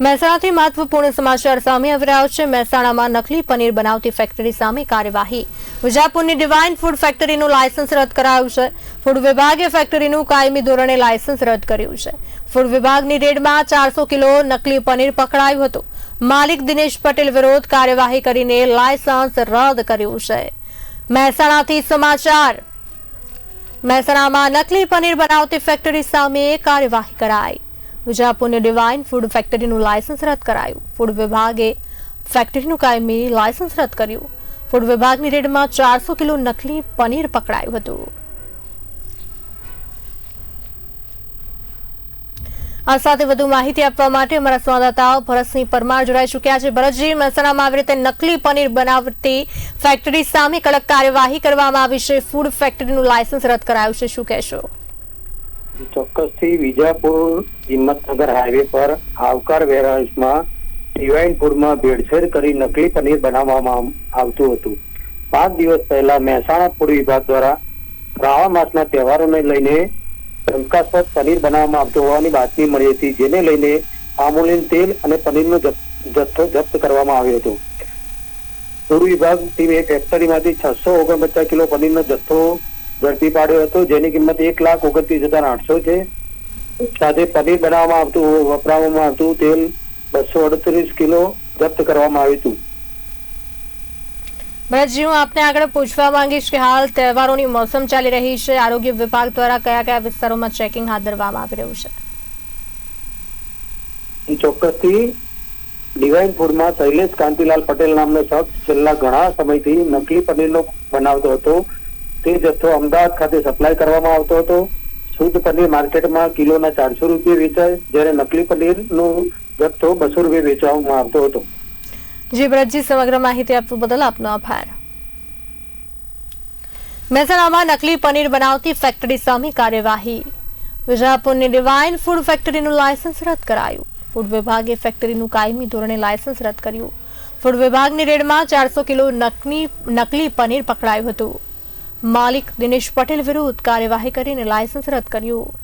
મહેસાણાથી મહત્વપૂર્ણ સમાચાર સામે આવી રહ્યા છે. મહેસાણામાં નકલી પનીર બનાવતી ફેક્ટરી સામે કાર્યવાહી. વિજાપુરની ડિવાઇન ફૂડ ફેક્ટરીનું લાયસન્સ રદ કરાયું છે. ફૂડ વિભાગે ફેક્ટરીનું કાયમી ધોરણે લાયસન્સ રદ કર્યું છે. ફૂડ વિભાગની રેડમાં ચારસો કિલો નકલી પનીર પકડાયું હતું. માલિક દિનેશ પટેલ વિરોધ કાર્યવાહી કરીને લાયસન્સ રદ કર્યું છે. મહેસાણાથી સમાચાર. મહેસાણામાં નકલી પનીર બનાવતી ફેક્ટરી સામે કાર્યવાહી કરાઈ. વિજાપુરની ડિવાઇન ફૂડ ફેક્ટરીનું લાયસન્સ રદ કરાયું ફૂડ વિભાગે ફેક્ટરીનું કાયમી લાયસન્સ રદ કર્યું ફૂડ વિભાગની રેડમાં ચારસો કિલો નકલી પનીર પકડાયું હતું આ સાથે વધુ માહિતી આપવા માટે અમારા સંવાદદાતા ભરતસિંહ પરમાર જોડાઈ ચૂક્યા છે ભરતજી મહેસાણામાં આવી રીતે નકલી પનીર બનાવતી ફેક્ટરી સામે કડક કાર્યવાહી કરવામાં આવી છે ફૂડ ફેક્ટરીનું લાયસન્સ રદ કરાયું છે શું કહેશો ચોક્કસથી વિજાપુર હિંમતનગર હાઈવે પર આવકાર વેરહાઉસમાં ડિવાઇનપુરમાં ભેળસેળ કરી નકલી પનીર બનાવવામાં આવતું હતું. પાંચ દિવસ પહેલા મહેસાણા ફૂડ વિભાગ દ્વારા શ્રાવણ માસના તહેવારોને લઈને શંકાસ્પદ પનીર બનાવવામાં આવતું હોવાની બાતમી મળી હતી, જેને લઈને પામોલીન તેલ અને પનીરનો જથ- જથ્થો જપ્ત કરવામાં આવ્યો હતો. ફૂડ વિભાગ ટીમે ફેક્ટરીમાંથી છસો ઓગણપચાસ કિલો પનીરનો જથ્થો ઝડપી પાડ્યો હતો જેની કિંમત એક લાખ ઓગણત્રીસ હજાર આઠસો છે. સાથે પનીર બનાવવામાં આવતું વપરાવવામાં આવતું તેલ બસો અડત્રીસ કિલો જપ્ત કરવામાં આવ્યું હતું. ભરતજી હું આપને આગળ પૂછવા માંગીશ કે હાલ તહેવારોની મોસમ ચાલી રહી છે. આરોગ્ય વિભાગ દ્વારા કયા કયા વિસ્તારોમાં ચેકિંગ હાથ ધરવામાં આવી રહ્યું છે? ચોક્કસથી. ડિવાઇન ફૂડમાં શૈલેષ કાંતિલાલ પટેલ નામનો શખ્સ છેલ્લા ઘણા સમયથી નકલી પનીરનો બનાવતો હતો. તે જથ્થો અમદાવાદ ખાતે સપ્લાય કરવામાં આવતો હતો. શુદ્ધ પનીર માર્કેટમાં કિલોના ચારસો રૂપિયા વેચાય, જ્યારે નકલી પનીરનો જથ્થો બસો રૂપિયા વેચવામાં આવતો હતો. જી ભરતજી, સમગ્ર માહિતી આપવા બદલ આપનો આભાર. મહેસાણામાં નકલી પનીર બનાવતી ફેક્ટરી સામે કાર્યવાહી. વિજાપુરની ડિવાઇન ફૂડ ફેક્ટરીનું લાયસન્સ રદ કરાયું. ફૂડ વિભાગે ફેક્ટરીનું કાયમી ધોરણે લાયસન્સ રદ કર્યું. ફૂડ વિભાગની રેડમાં ચારસો કિલો નકલી નકલી પનીર પકડાયું હતું. માલિક દિનેશ પટેલ વિરુદ્ધ કાર્યવાહી કરીને લાયસન્સ રદ કર્યું.